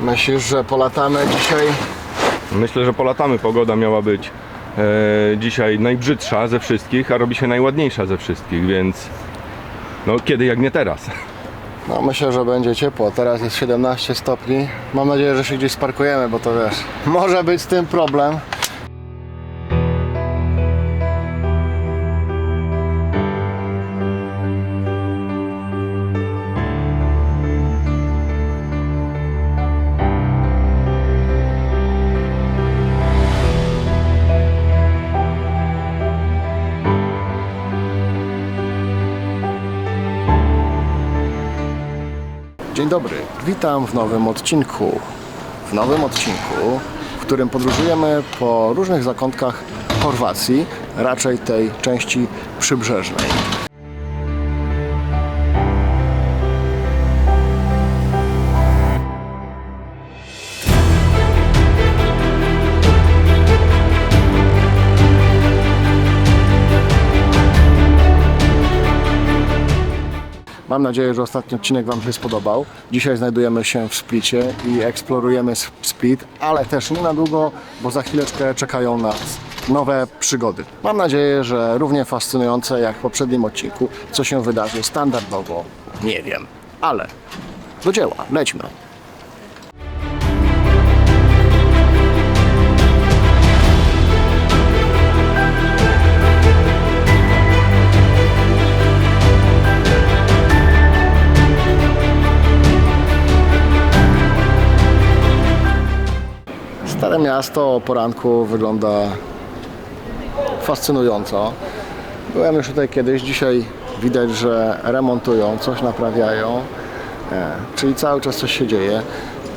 Myślisz, że polatamy dzisiaj? Myślę, że polatamy. Pogoda miała być e, dzisiaj najbrzydsza ze wszystkich, a robi się najładniejsza ze wszystkich, więc no kiedy jak nie teraz. No myślę, że będzie ciepło. Teraz jest 17 stopni. Mam nadzieję, że się gdzieś sparkujemy, bo to wiesz, może być z tym problem. Dzień dobry, witam w nowym odcinku. W nowym odcinku, w którym podróżujemy po różnych zakątkach Chorwacji, raczej tej części przybrzeżnej. Mam nadzieję, że ostatni odcinek Wam się spodobał. Dzisiaj znajdujemy się w Splicie i eksplorujemy Split, ale też nie na długo, bo za chwileczkę czekają nas nowe przygody. Mam nadzieję, że równie fascynujące jak w poprzednim odcinku, co się wydarzy standardowo, nie wiem. Ale do dzieła, lećmy. Miasto o poranku wygląda fascynująco. Byłem już tutaj kiedyś, dzisiaj widać, że remontują, coś naprawiają, e, czyli cały czas coś się dzieje.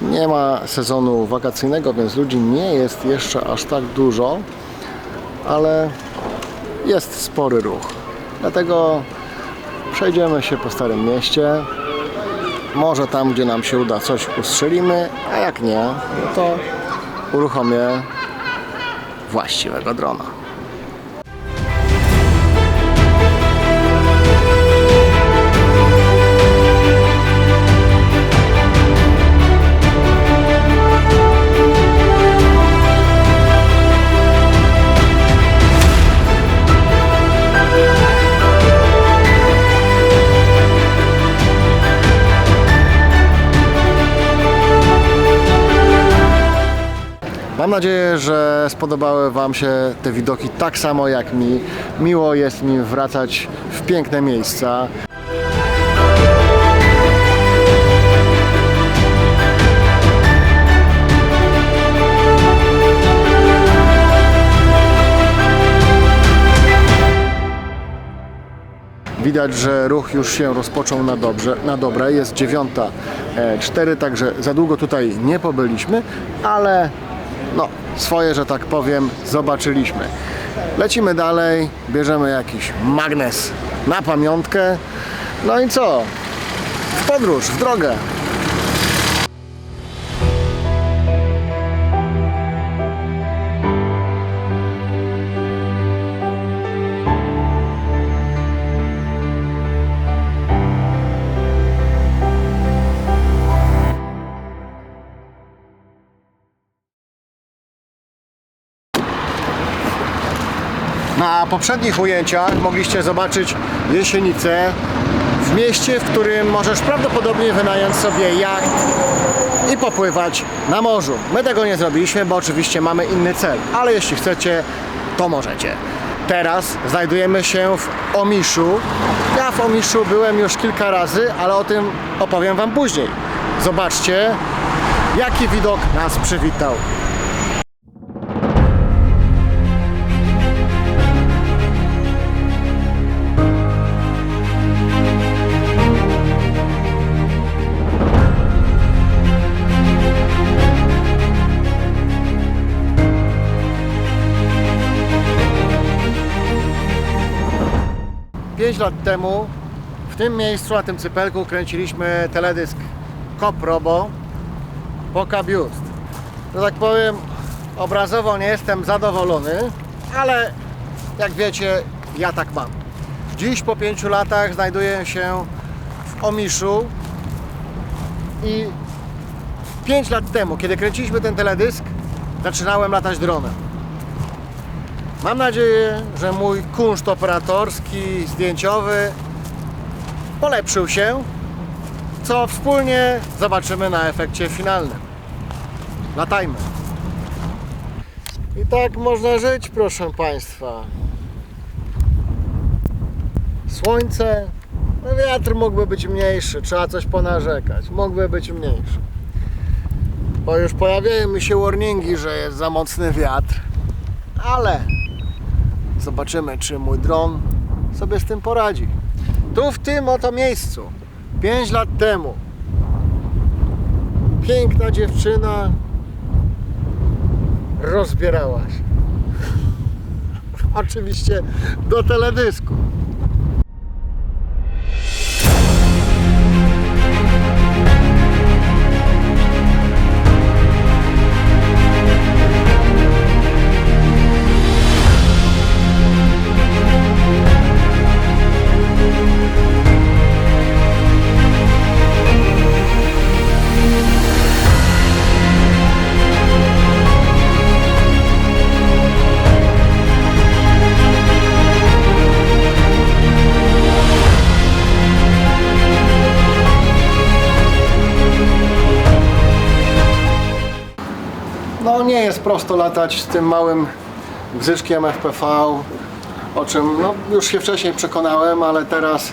Nie ma sezonu wakacyjnego, więc ludzi nie jest jeszcze aż tak dużo, ale jest spory ruch. Dlatego przejdziemy się po Starym Mieście. Może tam, gdzie nam się uda, coś ustrzelimy, a jak nie, no to uruchomię właściwego drona. Mam nadzieję, że spodobały Wam się te widoki tak samo jak mi. Miło jest mi wracać w piękne miejsca. Widać, że ruch już się rozpoczął na, dobrze, na dobre. Jest dziewiąta e, cztery, także za długo tutaj nie pobyliśmy, ale no, swoje, że tak powiem, zobaczyliśmy. Lecimy dalej, bierzemy jakiś magnes na pamiątkę. No i co? W podróż, w drogę. Na poprzednich ujęciach mogliście zobaczyć Jesienicę w mieście, w którym możesz prawdopodobnie wynająć sobie jacht i popływać na morzu. My tego nie zrobiliśmy, bo oczywiście mamy inny cel, ale jeśli chcecie, to możecie. Teraz znajdujemy się w Omiszu. Ja w Omiszu byłem już kilka razy, ale o tym opowiem Wam później. Zobaczcie, jaki widok nas przywitał. Pięć lat temu w tym miejscu, na tym cypelku kręciliśmy teledysk Cop Robo Poca Biust. Że tak powiem, obrazowo nie jestem zadowolony, ale jak wiecie, ja tak mam. Dziś po pięciu latach znajduję się w Omiszu i 5 lat temu, kiedy kręciliśmy ten teledysk, zaczynałem latać dronem. Mam nadzieję, że mój kunszt operatorski, zdjęciowy polepszył się, co wspólnie zobaczymy na efekcie finalnym. Latajmy. I tak można żyć, proszę Państwa. Słońce, no wiatr mógłby być mniejszy, trzeba coś ponarzekać, mógłby być mniejszy. Bo już pojawiają mi się warningi, że jest za mocny wiatr, ale zobaczymy, czy mój dron sobie z tym poradzi. Tu w tym oto miejscu, 5 lat temu, piękna dziewczyna rozbierała się. Oczywiście do teledysku. Prosto latać z tym małym bzyczkiem FPV, o czym no, już się wcześniej przekonałem, ale teraz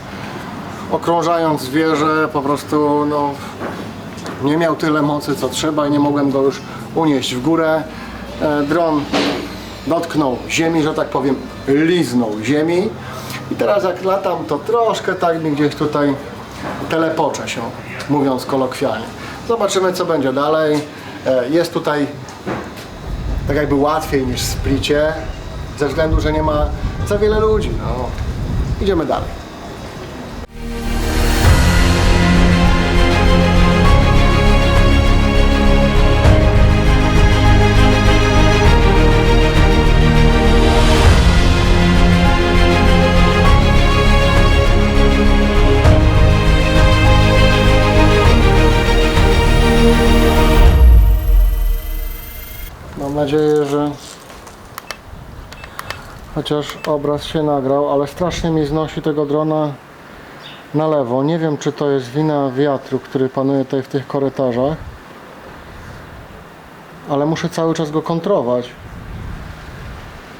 okrążając zwierzę po prostu no, nie miał tyle mocy co trzeba i nie mogłem go już unieść w górę. E, dron dotknął ziemi, że tak powiem, liznął ziemi i teraz jak latam to troszkę tak mi gdzieś tutaj telepoczę się, mówiąc kolokwialnie. Zobaczymy co będzie dalej. E, Jest tutaj tak jakby łatwiej niż w splicie, ze względu, że nie ma za wiele ludzi. No. Idziemy dalej. Nadzieję, że chociaż obraz się nagrał, ale strasznie mi znosi tego drona na lewo. Nie wiem, czy to jest wina wiatru, który panuje tutaj w tych korytarzach, ale muszę cały czas go kontrować.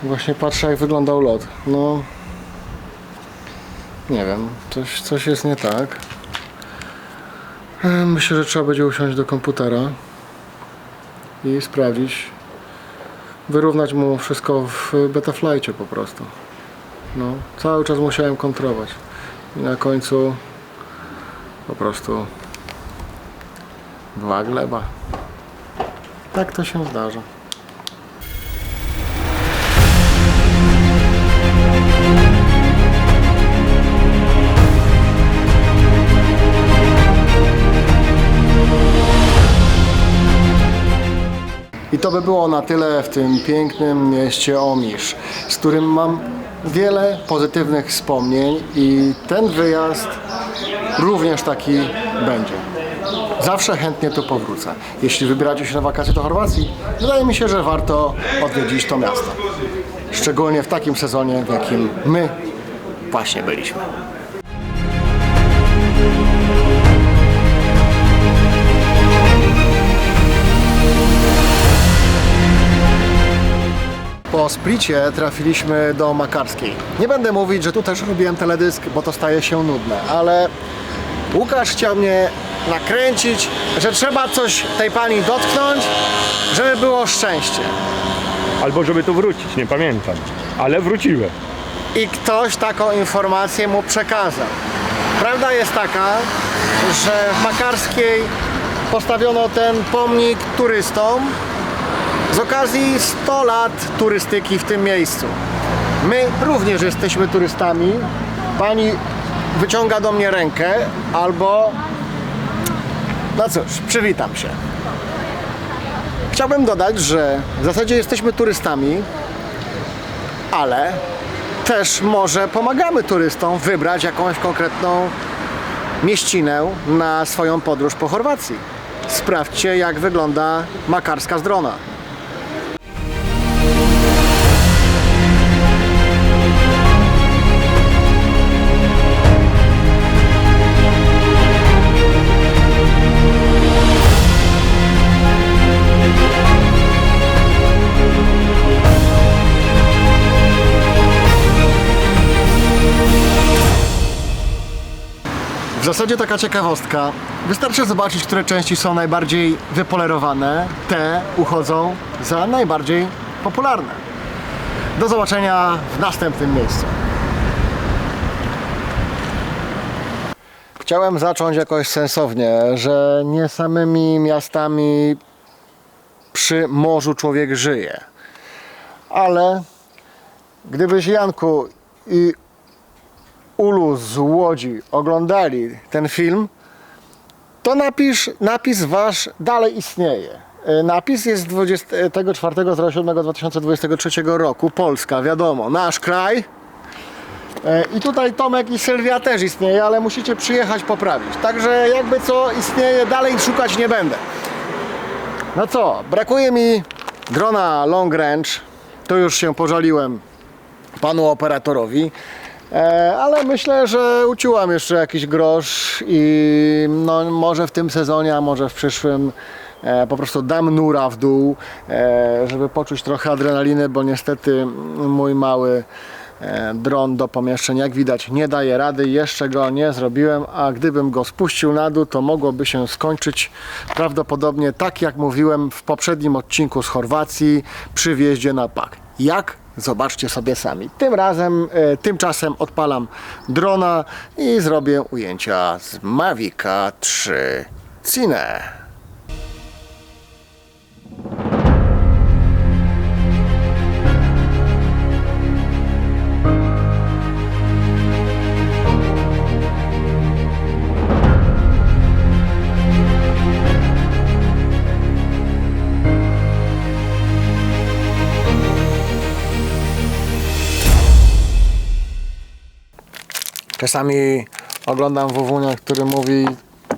Właśnie patrzę, jak wyglądał lot. No, nie wiem, coś, coś jest nie tak. Myślę, że trzeba będzie usiąść do komputera i sprawdzić, wyrównać mu wszystko w Betaflightie po prostu. No, cały czas musiałem kontrolować. I na końcu po prostu dwa gleba. Tak to się zdarza. To by było na tyle w tym pięknym mieście Omisz, z którym mam wiele pozytywnych wspomnień i ten wyjazd również taki będzie. Zawsze chętnie tu powrócę. Jeśli wybieracie się na wakacje do Chorwacji, wydaje mi się, że warto odwiedzić to miasto. Szczególnie w takim sezonie, w jakim my właśnie byliśmy. Splicie trafiliśmy do Makarskiej. Nie będę mówić, że tu też robiłem teledysk, bo to staje się nudne, ale Łukasz chciał mnie nakręcić, że trzeba coś tej pani dotknąć, żeby było szczęście. Albo żeby tu wrócić, nie pamiętam. Ale wróciłem. I ktoś taką informację mu przekazał. Prawda jest taka, że w Makarskiej postawiono ten pomnik turystom z okazji 100 lat turystyki w tym miejscu. My również jesteśmy turystami. Pani wyciąga do mnie rękę albo no cóż, przywitam się. Chciałbym dodać, że w zasadzie jesteśmy turystami, ale też może pomagamy turystom wybrać jakąś konkretną mieścinę na swoją podróż po Chorwacji. sprawdźcie jak wygląda makarska z W zasadzie taka ciekawostka. Wystarczy zobaczyć, które części są najbardziej wypolerowane. Te uchodzą za najbardziej popularne. Do zobaczenia w następnym miejscu. Chciałem zacząć jakoś sensownie, że nie samymi miastami przy morzu człowiek żyje. Ale gdybyś Janku i Ulu z Łodzi oglądali ten film, to napisz, napis wasz dalej istnieje. E, Napis jest z 24.07.2023 roku. Polska, wiadomo, nasz kraj. E, I tutaj Tomek i Sylwia też istnieje, ale musicie przyjechać poprawić. Także jakby co istnieje, dalej szukać nie będę. No co, brakuje mi drona long range. To już się pożaliłem panu operatorowi. E, ale myślę, że uciłam jeszcze jakiś grosz i no, może w tym sezonie, a może w przyszłym e, po prostu dam nura w dół, e, żeby poczuć trochę adrenaliny, bo niestety mój mały dron do pomieszczeń, jak widać, nie daje rady. Jeszcze go nie zrobiłem, a gdybym go spuścił na dół, to mogłoby się skończyć prawdopodobnie tak, jak mówiłem w poprzednim odcinku z Chorwacji przy wjeździe na pak. Jak? Zobaczcie sobie sami. Tym razem, e, tymczasem odpalam drona i zrobię ujęcia z Mavica 3 Cine. Czasami oglądam Wowunia, który mówi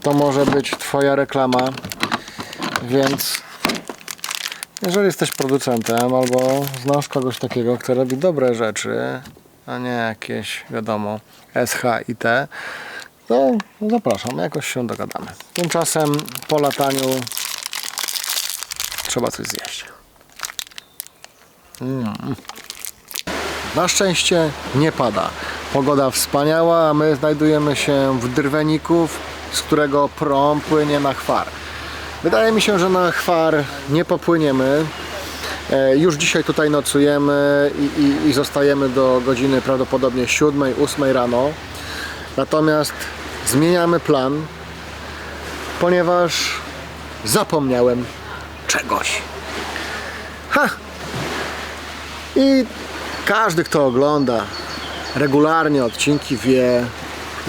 to może być twoja reklama, więc jeżeli jesteś producentem albo znasz kogoś takiego, kto robi dobre rzeczy, a nie jakieś, wiadomo, SH i T, to zapraszam, jakoś się dogadamy. Tymczasem po lataniu trzeba coś zjeść. Na szczęście nie pada. Pogoda wspaniała, a my znajdujemy się w Drweników, z którego prom płynie na Chwar. Wydaje mi się, że na Chwar nie popłyniemy. E, Już dzisiaj tutaj nocujemy i, i, i zostajemy do godziny prawdopodobnie 7-8 rano. Natomiast zmieniamy plan, ponieważ zapomniałem czegoś. Ha! I każdy, kto ogląda regularnie odcinki, wie,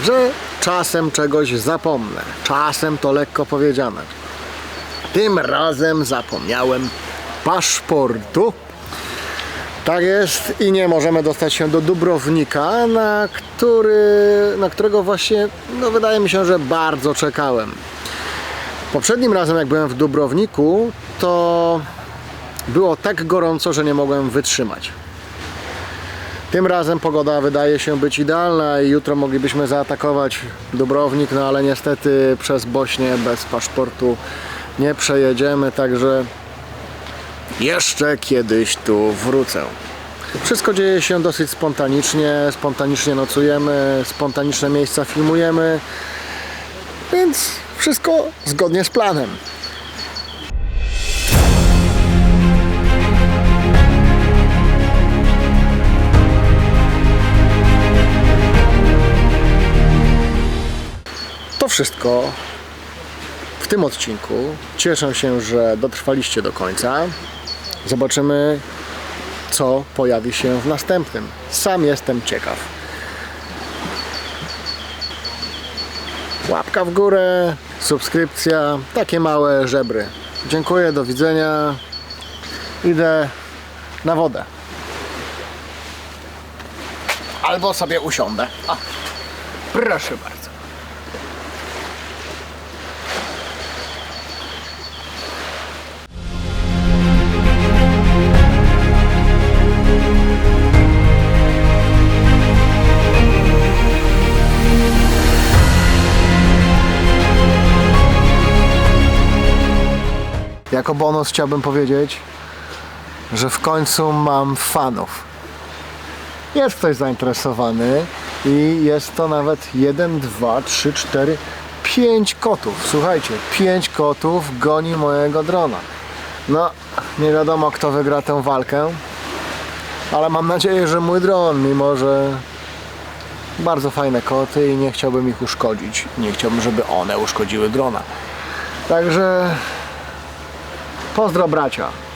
że czasem czegoś zapomnę. Czasem to lekko powiedziane. Tym razem zapomniałem paszportu. Tak jest i nie możemy dostać się do Dubrownika, na, który, na którego właśnie, no wydaje mi się, że bardzo czekałem. Poprzednim razem, jak byłem w Dubrowniku, to było tak gorąco, że nie mogłem wytrzymać. Tym razem pogoda wydaje się być idealna i jutro moglibyśmy zaatakować Dubrownik, no ale niestety przez Bośnię bez paszportu nie przejedziemy, także jeszcze kiedyś tu wrócę. Wszystko dzieje się dosyć spontanicznie, spontanicznie nocujemy, spontaniczne miejsca filmujemy, więc wszystko zgodnie z planem. Wszystko w tym odcinku. Cieszę się, że dotrwaliście do końca. Zobaczymy, co pojawi się w następnym. Sam jestem ciekaw. Łapka w górę, subskrypcja, takie małe żebry. Dziękuję, do widzenia. Idę na wodę. Albo sobie usiądę. A, proszę bardzo. Jako bonus chciałbym powiedzieć, że w końcu mam fanów. Jest ktoś zainteresowany i jest to nawet 1, 2, 3, 4, 5 kotów. Słuchajcie, 5 kotów goni mojego drona. No, nie wiadomo kto wygra tę walkę, ale mam nadzieję, że mój dron, mimo że bardzo fajne koty i nie chciałbym ich uszkodzić. Nie chciałbym, żeby one uszkodziły drona. Także pozdro bracia.